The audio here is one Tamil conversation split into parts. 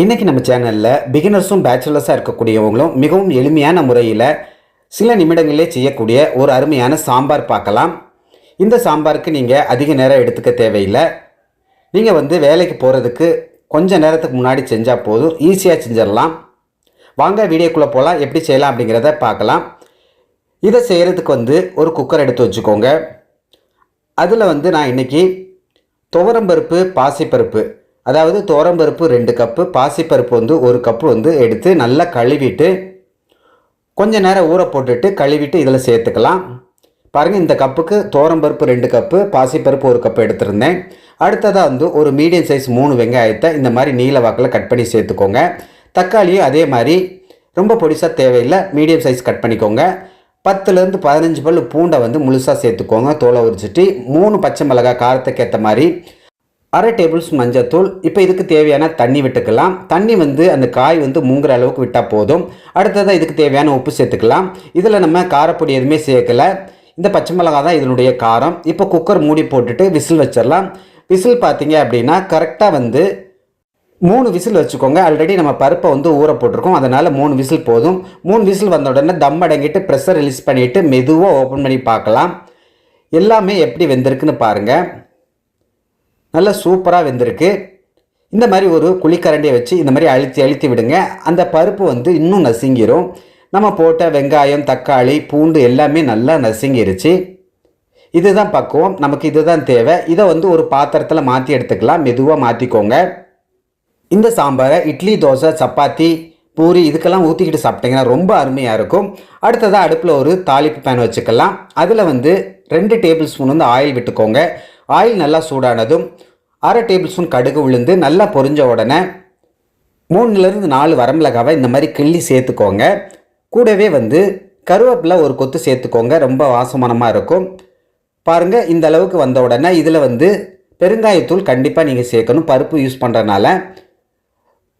இன்றைக்கி நம்ம சேனலில் பிகினர்ஸும் பேச்சுலர்ஸாக இருக்கக்கூடியவங்களும் மிகவும் எளிமையான முறையில் சில நிமிடங்களிலே செய்யக்கூடிய ஒரு அருமையான சாம்பார் பார்க்கலாம். இந்த சாம்பாருக்கு நீங்கள் அதிக நேரம் எடுத்துக்க தேவையில்லை. நீங்கள் வந்து வேலைக்கு போகிறதுக்கு கொஞ்ச நேரத்துக்கு முன்னாடி செஞ்சால் போதும். ஈஸியாக செஞ்சிடலாம். வாங்க வீடியோக்குள்ளே போகலாம் எப்படி செய்யலாம் அப்படிங்கிறத பார்க்கலாம். இதை செய்கிறதுக்கு வந்து ஒரு குக்கர் எடுத்து வச்சுக்கோங்க. அதில் வந்து நான் இன்றைக்கி துவரம்பருப்பு பாசிப்பருப்பு அதாவது தோரம்பருப்பு ரெண்டு கப்பு பாசிப்பருப்பு வந்து ஒரு கப்பு வந்து எடுத்து நல்லா கழுவிட்டு கொஞ்ச நேரம் ஊற போட்டுட்டு கழுவிட்டு இதில் சேர்த்துக்கலாம். பாருங்கள் இந்த கப்புக்கு துவரம்பருப்பு ரெண்டு கப்பு பாசிப்பருப்பு ஒரு கப்பு எடுத்திருந்தேன். அடுத்ததாக வந்து ஒரு மீடியம் சைஸ் மூணு வெங்காயத்தை இந்த மாதிரி நீல வாக்கில் கட் பண்ணி சேர்த்துக்கோங்க. தக்காளியும் அதே மாதிரி ரொம்ப பொடிசாக தேவையில்லை மீடியம் சைஸ் கட் பண்ணிக்கோங்க. பத்துலேருந்து பதினஞ்சு பல் பூண்டை வந்து முழுசாக சேர்த்துக்கோங்க தோலை உரிச்சிட்டு. மூணு பச்சை மிளகாய் காரத்துக்கு ஏற்ற மாதிரி அரை டேபிள்ஸ் மஞ்சத்தூள் இப்போ இதுக்கு தேவையான தண்ணி விட்டுக்கலாம். தண்ணி வந்து அந்த காய் வந்து மூங்குற அளவுக்கு விட்டால் போதும். அடுத்ததாக இதுக்கு தேவையான உப்பு சேர்த்துக்கலாம். இதில் நம்ம காரப்பொடி எதுவுமே சேர்க்கலை. இந்த பச்சை மிளகாய் தான் இதனுடைய காரம். இப்போ குக்கர் மூடி போட்டுட்டு விசில் வச்சிடலாம். விசில் பார்த்தீங்க அப்படின்னா கரெக்டாக வந்து மூணு விசில் வச்சுக்கோங்க. ஆல்ரெடி நம்ம பருப்பை வந்து ஊற போட்டிருக்கோம். அதனால் மூணு விசில் போதும். மூணு விசில் வந்த உடனே தம் அடங்கிட்டு ப்ரெஷர் ரிலீஸ் பண்ணிவிட்டு மெதுவாக ஓப்பன் பண்ணி பார்க்கலாம். எல்லாமே எப்படி வெந்திருக்குன்னு பாருங்கள் நல்லா சூப்பராக வெந்திருக்கு. இந்த மாதிரி ஒரு குழிக்கரண்டியை வச்சு இந்த மாதிரி அழுத்தி அழுத்தி விடுங்க. அந்த பருப்பு வந்து இன்னும் நசுங்கிரும். நம்ம போட்ட வெங்காயம் தக்காளி பூண்டு எல்லாமே நல்லா நசுங்கிருச்சு. இதுதான் பக்குவம். நமக்கு இதுதான் தேவை. இதை வந்து ஒரு பாத்திரத்தில் மாற்றி எடுத்துக்கலாம். மெதுவாக மாற்றிக்கோங்க இந்த சாம்பாரை இட்லி தோசை சப்பாத்தி பூரி இதுக்கெல்லாம் ஊற்றிக்கிட்டு சாப்பிட்டிங்கன்னா ரொம்ப அருமையாக இருக்கும். அடுத்ததாக அடுப்பில் ஒரு தாளிப்பு பேன் வச்சுக்கலாம். அதில் வந்து ரெண்டு டேபிள் ஸ்பூன் வந்து ஆயில் விட்டுக்கோங்க. ஆயில் நல்லா சூடானதும் அரை டேபிள் ஸ்பூன் கடுகு உளுந்து நல்லா பொரிஞ்ச உடனே மூணுலேருந்து நாலு வரமிளகாவை இந்த மாதிரி கிள்ளி சேர்த்துக்கோங்க. கூடவே வந்து கருவேப்பிலை ஒரு கொத்து சேர்த்துக்கோங்க. ரொம்ப வாசமானமாக இருக்கும். பாருங்கள் இந்த அளவுக்கு வந்த உடனே இதில் வந்து பெருங்காயத்தூள் கண்டிப்பாக நீங்கள் சேர்க்கணும். பருப்பு யூஸ் பண்ணுறனால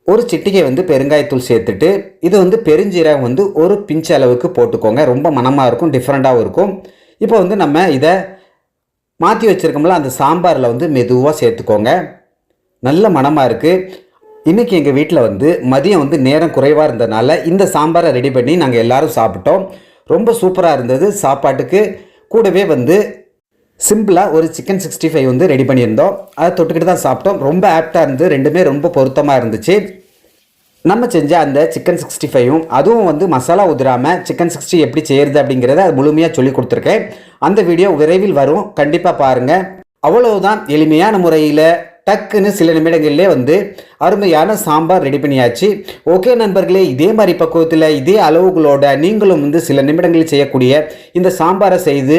ஒரு சிட்டிகை வந்து பெருங்காயத்தூள் சேர்த்துட்டு இது வந்து பெருஞ்சீரகம் வந்து ஒரு பிஞ்ச் அளவுக்கு போட்டுக்கோங்க. ரொம்ப மனமாக இருக்கும் டிஃப்ரெண்ட்டாகவும் இருக்கும். இப்போ வந்து நம்ம இதை மாற்றி வச்சுருக்கோம்ல அந்த சாம்பாரில் வந்து மெதுவாக சேர்த்துக்கோங்க. நல்ல மனமாக இருக்குது இன்றைக்கி எங்கள் வீட்டில் வந்து மதியம் வந்து நேரம் குறைவாக இருந்ததுனால இந்த சாம்பாரை ரெடி பண்ணி நாங்கள் எல்லோரும் சாப்பிட்டோம். ரொம்ப சூப்பராக இருந்தது சாப்பாட்டுக்கு. கூடவே வந்து சிம்பிளாக ஒரு சிக்கன் சிக்ஸ்டி ஃபைவ் வந்து ரெடி பண்ணியிருந்தோம். அதை தொட்டுக்கிட்டு தான் சாப்பிட்டோம். ரொம்ப ஆப்டாக இருந்து ரெண்டுமே ரொம்ப பொருத்தமாக இருந்துச்சு. நம்ம செஞ்ச அந்த சிக்கன் சிக்ஸ்டி ஃபைவும் அதுவும் வந்து மசாலா உதிராமல் சிக்கன் சிக்ஸ்டி எப்படி செய்கிறது அப்படிங்கிறத முழுமையாக சொல்லி கொடுத்துருக்கேன். அந்த வீடியோ விரைவில் வரும். கண்டிப்பாக பாருங்கள் அவ்வளவுதான் எளிமையான முறையில் டக்குன்னு சில நிமிடங்கள்லே வந்து அருமையான சாம்பார் ரெடி பண்ணியாச்சு. ஓகே நண்பர்களே இதே மாதிரி பக்குவத்தில் இதே அளவுகளோட நீங்களும் வந்து சில நிமிடங்களில் செய்யக்கூடிய இந்த சாம்பாரை செய்து